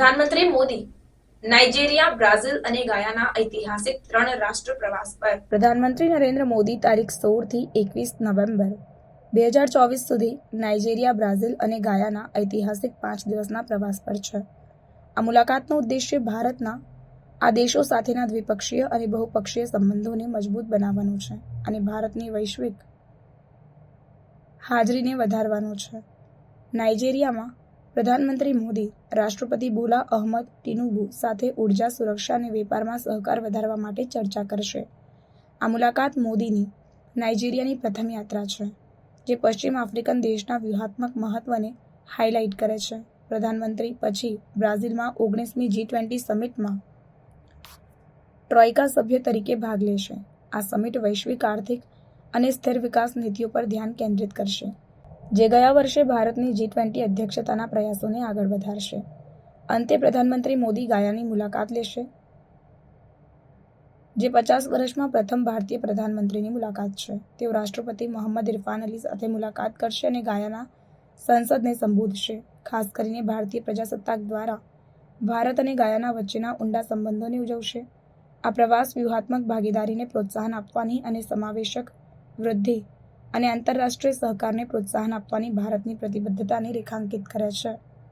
પ્રધાનમંત્રી Modi, Nigeria, Brazil અને ગાયાના ઐતિહાસિક ત્રણ રાષ્ટ્ર પ્રવાસ પર. પ્રધાનમંત્રી નરેન્દ્ર મોદી તારીખ સોળથી એકવીસ નવેમ્બર બે હજાર ચોવીસ સુધી નાઇજેરિયા, બ્રાઝિલ અને ગાયાના ઐતિહાસિક પાંચ દિવસના પ્રવાસ પર છે. આ મુલાકાતનો ઉદ્દેશ્ય ભારતના આ દેશો સાથેના દ્વિપક્ષીય અને બહુપક્ષીય સંબંધોને મજબૂત બનાવવાનું છે અને ભારતની વૈશ્વિક હાજરીને વધારવાનો છે. નાઇજેરિયામાં પ્રધાનમંત્રી મોદી, રાષ્ટ્રપતિ બોલા અહમદ ટિનુબુ સાથે ઊર્જા સુરક્ષા અને વેપારમાં સહકાર વધારવા માટે ચર્ચા કરશે. આ મુલાકાત મોદીની નાઇજીરિયાની પ્રથમ યાત્રા છે, જે પશ્ચિમ આફ્રિકન દેશના વ્યૂહાત્મક મહત્વને હાઇલાઇટ કરે છે. પ્રધાનમંત્રી પછી બ્રાઝિલમાં ઓગણીસમી જી ટ્વેન્ટી સમિટમાં ટ્રોઇકા સભ્ય તરીકે ભાગ લેશે. આ સમિટ વૈશ્વિક આર્થિક અને સ્થિર વિકાસ નીતિઓ પર ધ્યાન કેન્દ્રિત કરશે. જે ગયા વર્ષે ભારતની જી ટ્વેન્ટી અધ્યક્ષતાના પ્રયાસોને આગળ વધારશે. અંતે પ્રધાનમંત્રી મોદી ગાયાની મુલાકાત લેશે. જે પચાસ વર્ષમાં પ્રથમ ભારતીય પ્રધાનમંત્રીની મુલાકાત છે. તેઓ રાષ્ટ્રપતિ મોહમ્મદ ઇરફાન અલી સાથે મુલાકાત કરશે અને ગાયાના સંસદને સંબોધશે. ખાસ કરીને ભારતીય પ્રજાસત્તાક દ્વારા ભારત અને ગાયાના વચ્ચેના ઊંડા સંબંધોને ઉજવશે. આ પ્રવાસ વ્યૂહાત્મક ભાગીદારીને પ્રોત્સાહન આપવાની અને સમાવેશક વૃદ્ધિ અને આંતરરાષ્ટ્રીય સહકારને પ્રોત્સાહન આપવાની ભારતની પ્રતિબદ્ધતાને રેખાંકિત કરે છે.